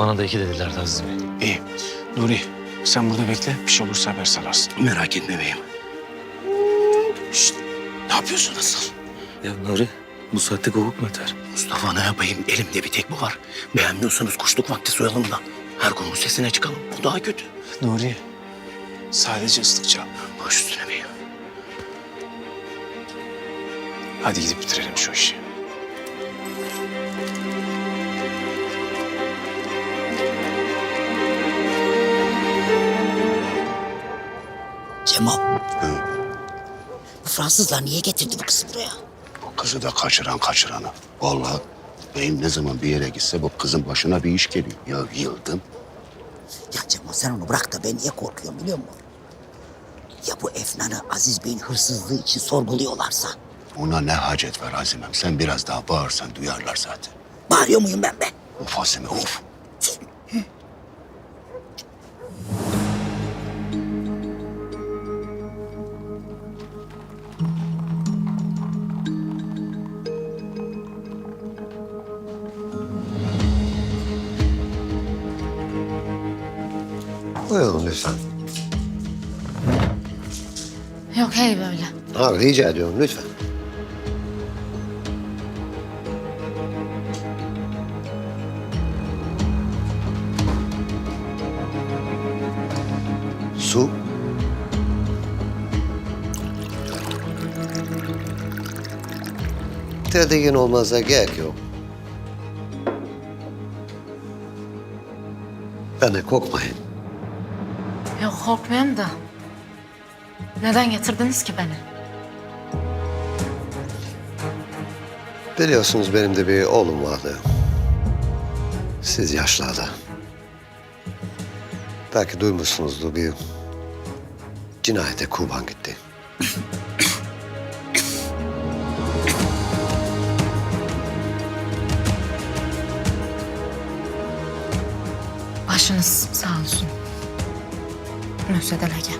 Bana da iki dediler Aziz Bey. İyi. Nuri sen burada bekle. Bir şey olursa haber salarsın. Merak etme beyim. Şşt. Ne yapıyorsun asıl? Ya Nuri bu saatte kovuk mu öter? Mustafa ne yapayım? Elimde bir tek bu var. Beğenmiyorsanız kuşluk vakti soyalım da. Her konunun sesine çıkalım. Bu daha kötü. Nuri. Sadece ıslık çal. Baş üstüne beyim. Hadi gidip bitirelim şu işi. Cemal. Bu Fransızlar niye getirdi bu kızı buraya? O kızı da kaçıran kaçıranı. Vallahi beyim ne zaman bir yere gitse bu kızın başına bir iş geliyor. Ya yıldım. Ya Cemal sen onu bırak da ben niye korkuyorum biliyor musun? Ya bu Efnan'ı Aziz Bey'in hırsızlığı için sorguluyorlarsa? Ona ne hacet var Azimem. Sen biraz daha bağırsan duyarlar zaten. Bağırıyor muyum ben be? Of Azime of. Buyurun lütfen. Yok hey böyle. Ha, rica ediyorum lütfen. Su. Tedirgin olmanıza gerek yok. Ben de korkmayın. Yok korkmuyorum da. Neden getirdiniz ki beni? Biliyorsunuz benim de bir oğlum vardı. Siz yaşlarda. Belki duymuşsunuzdur bir cinayete kurban gitti. Başınız sağ olsun. Müsaade Ege.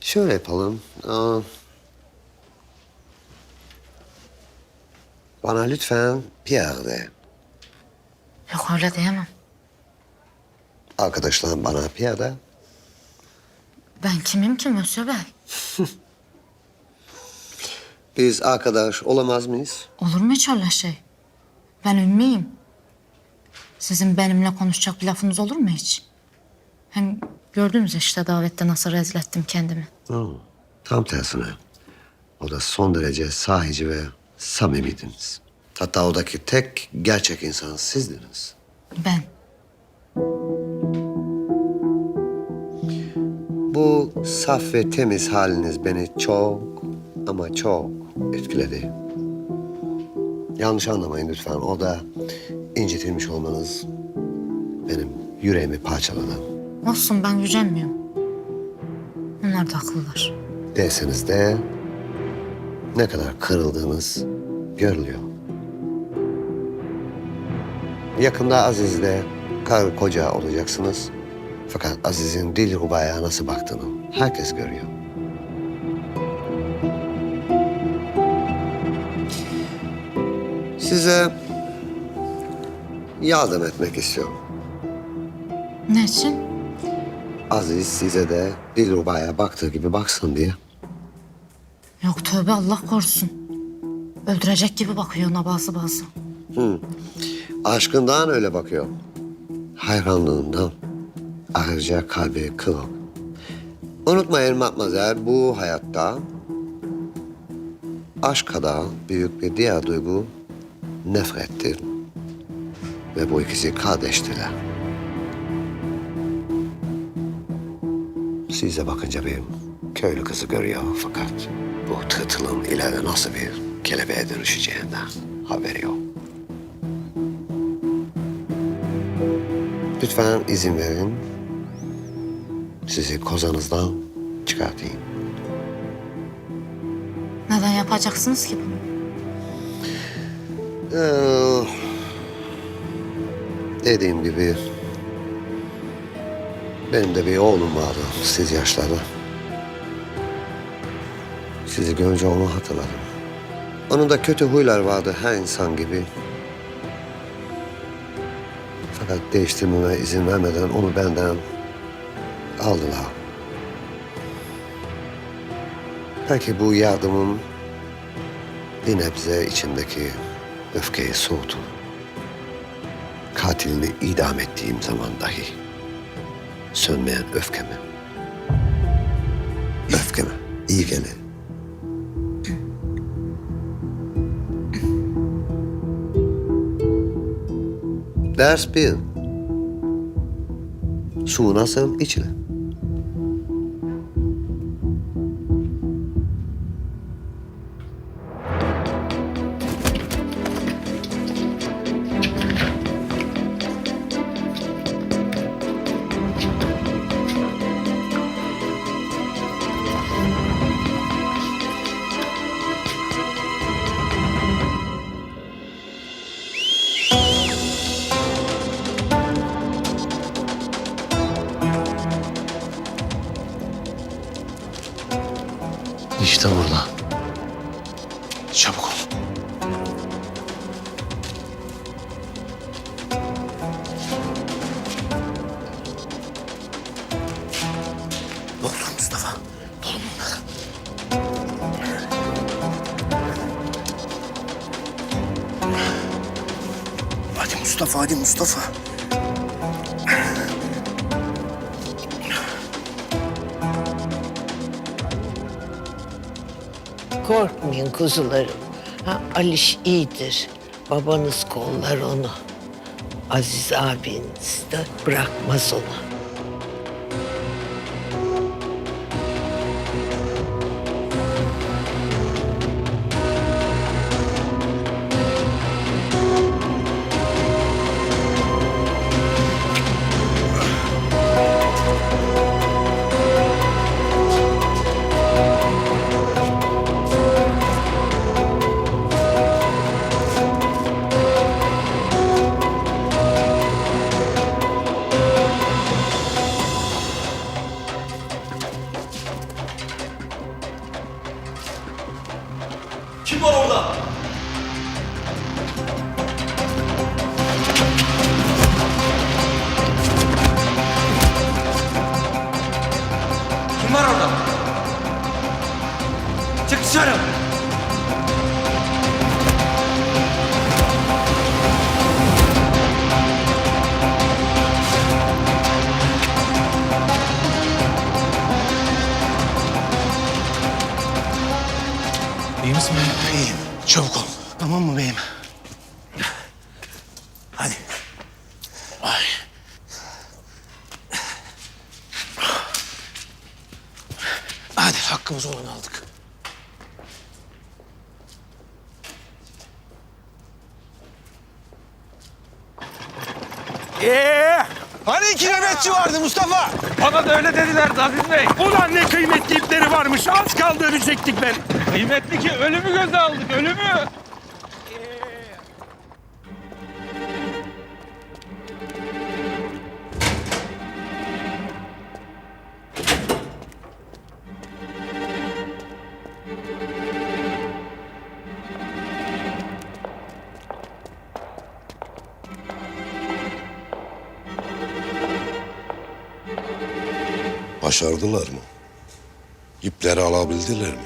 Şöyle yapalım. Aa, bana lütfen Pierre de. Yok öyle diyemem. Arkadaşlarım bana Pierre de. Ben kimim ki Mösyö Bey? Biz arkadaş olamaz mıyız? Olur mu hiç öyle şey? Ben ümmiyim. Sizin benimle konuşacak bir lafınız olur mu hiç? Hem gördünüz işte davette nasıl rezil ettim kendimi. Hı, tam tersine. O da son derece sahici ve samimiydiniz. Hatta odaki tek gerçek insan sizdiniz. Ben. Bu saf ve temiz haliniz beni çok ama çok etkiledi. Yanlış anlamayın lütfen. O da incitilmiş olmanız benim yüreğimi parçaladı. Olsun ben gücenmiyorum. Onlar da haklılar. Derseniz de ne kadar kırıldığınız görülüyor. Yakında Aziz'le karı koca olacaksınız. Fakat Aziz'in dil rubaya nasıl baktığını herkes görüyor. Size yardım etmek istiyorum. Ne için? Aziz size de dil rubaya baktığı gibi baksın diye. Yok tövbe Allah korusun. Öldürecek gibi bakıyor ona bazı bazı. Aşkından öyle bakıyor. Hayranlığından. Ayrıca kalbi kırık. Unutmayın matmazel bu hayatta aşk kadar büyük bir diğer duygu nefrettir. Ve bu ikisi kardeştirler. Size bakınca bir köylü kızı görüyor fakat bu tırtılın ileride nasıl bir kelebeğe dönüşeceğinden haberi yok. Lütfen izin verin. Sizi kozanızdan çıkartayım. Neden yapacaksınız ki bunu? Ee, dediğim gibi benim de bir oğlum vardı siz yaşlarda. Sizi görünce onu hatırladım. Onun da kötü huylar vardı her insan gibi. Fakat değiştirmeme izin vermeden onu benden aldılar. Belki bu yardımım bir nebze içimdeki öfkeyi soğuttu. Katilini idam ettiğim zaman dahi sönmeyen öfkemi. Öfkeme iyi gelir. Ders bir. Su nasıl içilir? İşte burada. Çabuk ol. Mustafa. Doldur. Hadi Mustafa, hadi Mustafa. Korkmayın kuzularım. Ha, Aliş iyidir. Babanız kollar onu. Aziz abiniz de bırakmaz onu. Dışarı. İyi misin beyim? İyiyim. Çabuk ol. Tamam mı beyim? Hadi. Ay. Hadi hakkımız olanı aldık. Ee, hani iki nöbetçi vardı Mustafa? Bana da öyle dediler Aziz Bey. Ulan ne kıymetli ipleri varmış. Az kaldı ölecektik ben. Kıymetli ki ölümü göze aldık, ölümü. Başardılar mı? İpleri alabildiler mi?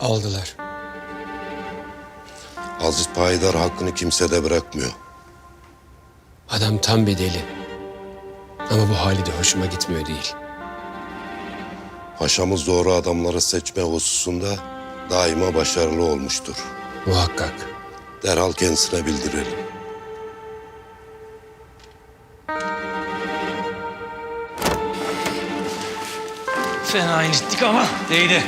Aldılar. Aziz Payidar hakkını kimsede bırakmıyor. Adam tam bir deli. Ama bu hali de hoşuma gitmiyor değil. Paşamız doğru adamları seçme hususunda daima başarılı olmuştur. Muhakkak. Derhal kendisine bildirelim. Fena incittik ama değdi.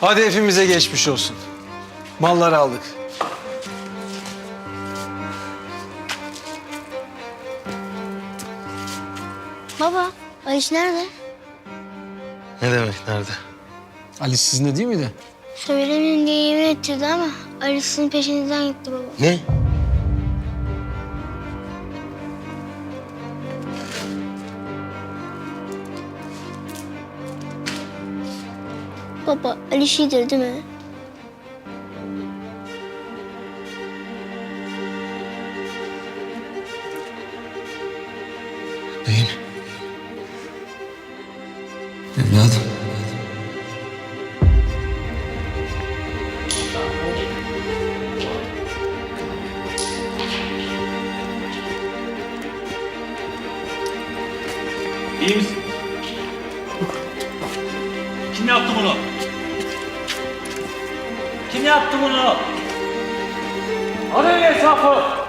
Hadi hepimize geçmiş olsun. Malları aldık. Baba, Aliş nerede? Ne demek nerede? Ali sizinle değil miydi? Söylemeyeyim diye yemin ettirdi ama Aliş sizin peşinizden gitti baba. Ne? Baba Aliş iyidir değil mi? Beyim. Evladım. İyi misin? Kim yaptı bunu? Yaptı bunu? Arayın hesabı.